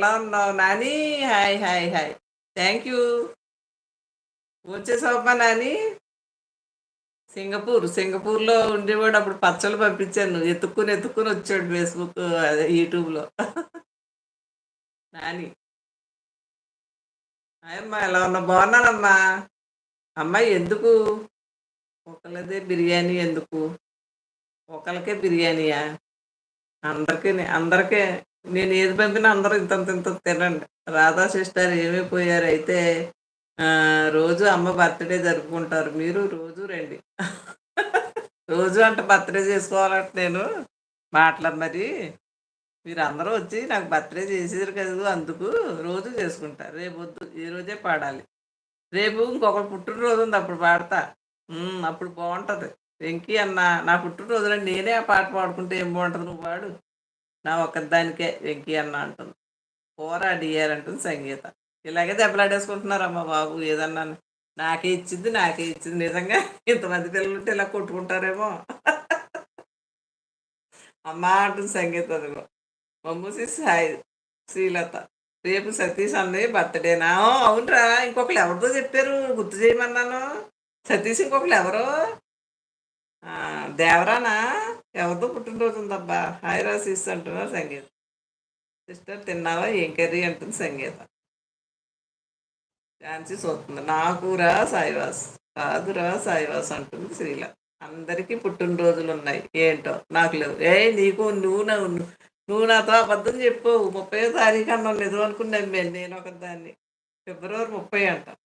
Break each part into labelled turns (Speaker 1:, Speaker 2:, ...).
Speaker 1: ఎలా ఉన్నావు Nani hi hi hi thank you వచ్చేసావమ్మా Nani Singapore సింగపూర్లో ఉండేవాడు అప్పుడు పచ్చళ్ళు పంపించాను. ఎత్తుక్కుని ఎత్తుక్కుని వచ్చాడు ఫేస్బుక్ అదే యూట్యూబ్లో నాని అమ్మా ఎలా ఉన్నా బాగున్నానమ్మా. అమ్మాయి ఎందుకు? ఒకళ్ళదే బిర్యానీ ఎందుకు? ఒకళ్ళకే బిర్యానీయా? అందరికీ అందరికీ నేను ఏది పంపినా అందరూ ఇంత ఇంత తినండి. రాధా సిస్టర్ ఏమైపోయారు అయితే రోజు అమ్మ బర్త్డే జరుపుకుంటారు. మీరు రోజు రండి. రోజు అంటే బర్త్డే చేసుకోవాలంటే నేను. మాటలు మరి. మీరు అందరూ వచ్చి నాకు బర్త్డే చేసేది కదా అందుకు రోజు చేసుకుంటారు. రేపు వద్దు ఈ రోజే పాడాలి. రేపు ఇంకొకరు పుట్టినరోజు ఉంది అప్పుడు పాడతా. అప్పుడు బాగుంటుంది. వెంకీ అన్న నా పుట్టినరోజున నేనే ఆ పాట పాడుకుంటే ఏం బాగుంటుంది? నువ్వు పాడు. నా ఒక్కదానికే వెంకీ అన్న అంటుంది. పోరా డియర్ అంటుంది సంగీత. ఇలాగే దెబ్బలాడేసుకుంటున్నారమ్మా బాబు ఏదన్నా నాకే ఇచ్చింది నాకే ఇచ్చింది. నిజంగా ఇంతమంది పిల్లలు ఉంటే ఇలా కొట్టుకుంటారేమో. అమ్మా అంటుంది సంగీత అదిగో. మమ్మూసి సాయి శ్రీలత రేపు సతీష్ అన్నయ్య బర్త్డేనా అవునరా ఇంకొకరు ఎవరితో చెప్పారు గుర్తు చేయమన్నాను. సతీష్ ఇంకొకరు ఎవరు? దేవరానా? ఎవరితో పుట్టినరోజు ఉందబ్బా హాయ్ రాసిస్ అంటున్నారు సంగీత. సిస్టర్ తిన్నావా? ఏం కర్రీ అంటుంది సంగీత. ఝాన్సీ చూస్తుంది నాకురా సాయివాస్. కాదురా సాయివాస్ అంటుంది శ్రీల. అందరికీ పుట్టినరోజులు ఉన్నాయి ఏంటో? నాకు లేవు. ఏ నీకు నువ్వు నూనెతో నువ్వు నాతో అబద్ధం చెప్పు. ముప్పై తారీఖు అన్నావు. నిజం అనుకున్నాను మేము నేను ఒక దాన్ని. ఫిబ్రవరి ముప్పై అంట.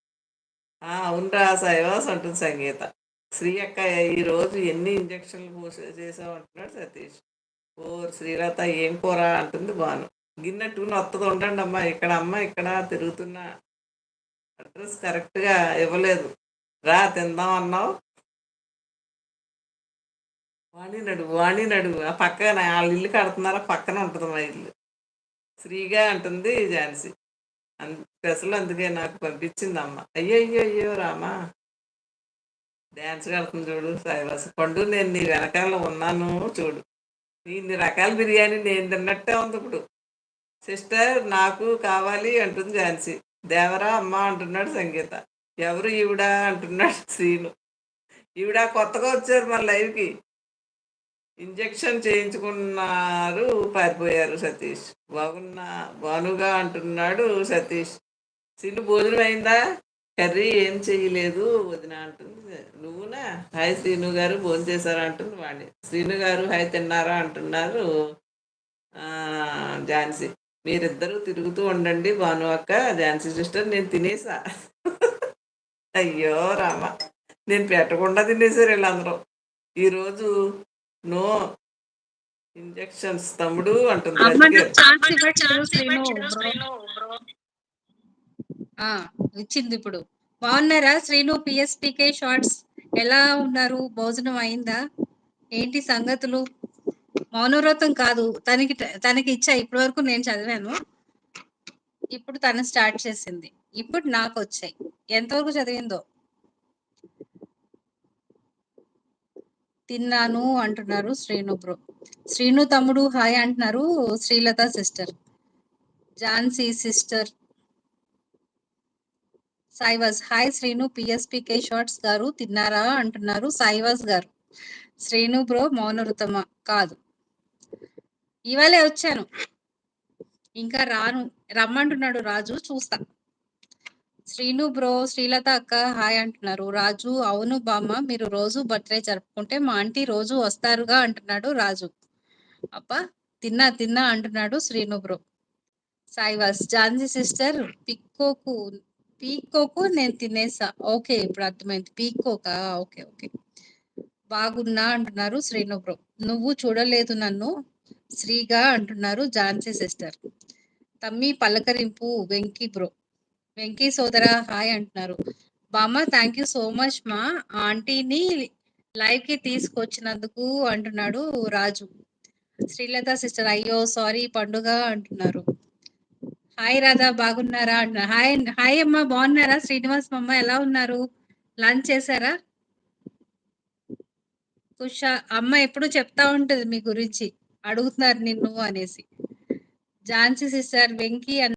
Speaker 1: ఆ, అవునరా సాయివాస్ అంటుంది సంగీత. శ్రీ అక్క ఈరోజు ఎన్ని ఇంజక్షన్లు పోసే చేసావు అంటున్నాడు సతీష్. ఓ శ్రీలత ఏం కూర అంటుంది బాను గిన్నెట్టుకుని వస్తుంది ఉండండి అమ్మా ఇక్కడ అమ్మ ఇక్కడ తిరుగుతున్నా. అడ్రస్ కరెక్ట్గా ఇవ్వలేదు. రా తిందాం అన్నావు. వాణి నడువు వాణి నడువు ఆ పక్కన వాళ్ళ ఇల్లు కడుతున్నారా? పక్కన ఉంటుంది మా ఇల్లు. శ్రీగా అంటుంది ఝాన్సీ. అన్ స్పెషల్ అందుకే నాకు పంపించింది అమ్మ. అయ్యో అయ్యో అయ్యో రామా. డ్యాన్స్ కడుతుంది చూడు సాయిబాస పండు నేను నీ వెనకాల ఉన్నాను చూడు. ఇన్ని రకాల బిర్యానీ నేను తిన్నట్టే ఉంది ఇప్పుడు. సిస్టర్ నాకు కావాలి అంటుంది ఝాన్సీ. దేవరా అమ్మ అంటున్నాడు సంగీత. ఎవరు ఈవిడ అంటున్నాడు శ్రీను ఈవిడ కొత్తగా వచ్చారు మన లైవ్కి ఇంజెక్షన్ చేయించుకున్నారు పారిపోయారు సతీష్. బాగున్నా బానుగా అంటున్నాడు సతీష్. శ్రీను భోజనం అయిందా? కర్రీ ఏం చేయలేదు వదిన అంటుంది. నువ్వునా? హాయ్ శ్రీను గారు భోజనం చేశారా అంటుంది వాణి. శ్రీను గారు హాయ్ తిన్నారా అంటున్నారు ఆ, ఝాన్సీ. మీరిద్దరూ తిరుగుతూ ఉండండి భాను అక్క ఝాన్సీ సిస్టర్ నేను తినేసా. అయ్యో రామ నేను పెట్టకుండా తినేసారు వీళ్ళందరూ. ఈరోజు నో ఇంజెక్షన్స్ తమ్ముడు అంటుంది
Speaker 2: అమ్మకి
Speaker 1: రజిక.
Speaker 2: ఛాన్స్ ఇవ్వట్లేదు శ్రీను బ్రో. ఆ ఇచ్చింది ఇప్పుడు. బాగున్నారా? శ్రీను పిఎస్పికే షార్ట్స్ ఎలా ఉన్నారు? భోజనం అయిందా? ఏంటి సంగతులు? మౌనవ్రతం కాదు. తనకి తనకి ఇచ్చా. ఇప్పటి వరకు నేను చదివాను. ఇప్పుడు తను స్టార్ట్ చేసింది. ఇప్పుడు నాకు వచ్చాయి. ఎంతవరకు చదివిందో? తిన్నాను అంటున్నారు శ్రీను బ్రో. శ్రీను తమ్ముడు హాయ్ అంటున్నారు Srilatha sister. Jhansi sister. Saivas hi Srinu PSPK shorts గారు తిన్నారా అంటున్నారు సాయివాజ్ గారు. శ్రీను బ్రో మౌనరుతమ కాదు. ఇవాళే వచ్చాను. ఇంకా రాను. రమ్మంటున్నాడు రాజు చూస్తా. శ్రీను బ్రో శ్రీలత అక్క హాయ్ అంటున్నారు. రాజు అవును బామ్మ మీరు రోజు బర్త్డే జరుపుకుంటే మా ఆంటీ రోజు వస్తారుగా అంటున్నాడు రాజు. అబ్బా తిన్నా తిన్నా అంటున్నాడు Srinu bro. Saivas Jhansi sister peacock peacock నేను తినేసా. ఓకే ఇప్పుడు అర్థమైంది. పీకోకా? Okay okay. బాగున్నా అంటున్నారు శ్రీను బ్రో. నువ్వు చూడలేదు నన్ను శ్రీగా అంటున్నారు ఝాన్సీ సిస్టర్. తమ్మి పలకరింపు వెంకీ బ్రో. వెంకీ సోదర హాయ్ అంటున్నారు. బామ్మ థ్యాంక్ యూ సో మచ్ మా. ఆంటీని లైవ్కి తీసుకొచ్చినందుకు అంటున్నాడు రాజు. శ్రీలత సిస్టర్ అయ్యో సారీ పండుగ అంటున్నారు. హాయ్ రాధా బాగున్నారా? హాయ్ హాయ్ అమ్మ బాగున్నారా? శ్రీనివాస్ అమ్మ ఎలా ఉన్నారు? లంచ్ చేశారా? కుష అమ్మ ఎప్పుడు చెప్తా ఉంటది మీ గురించి. అడుగుతున్నారు నిన్ను అనేసి. ఝాన్సీ సిస్టర్ వెంకీ అన్న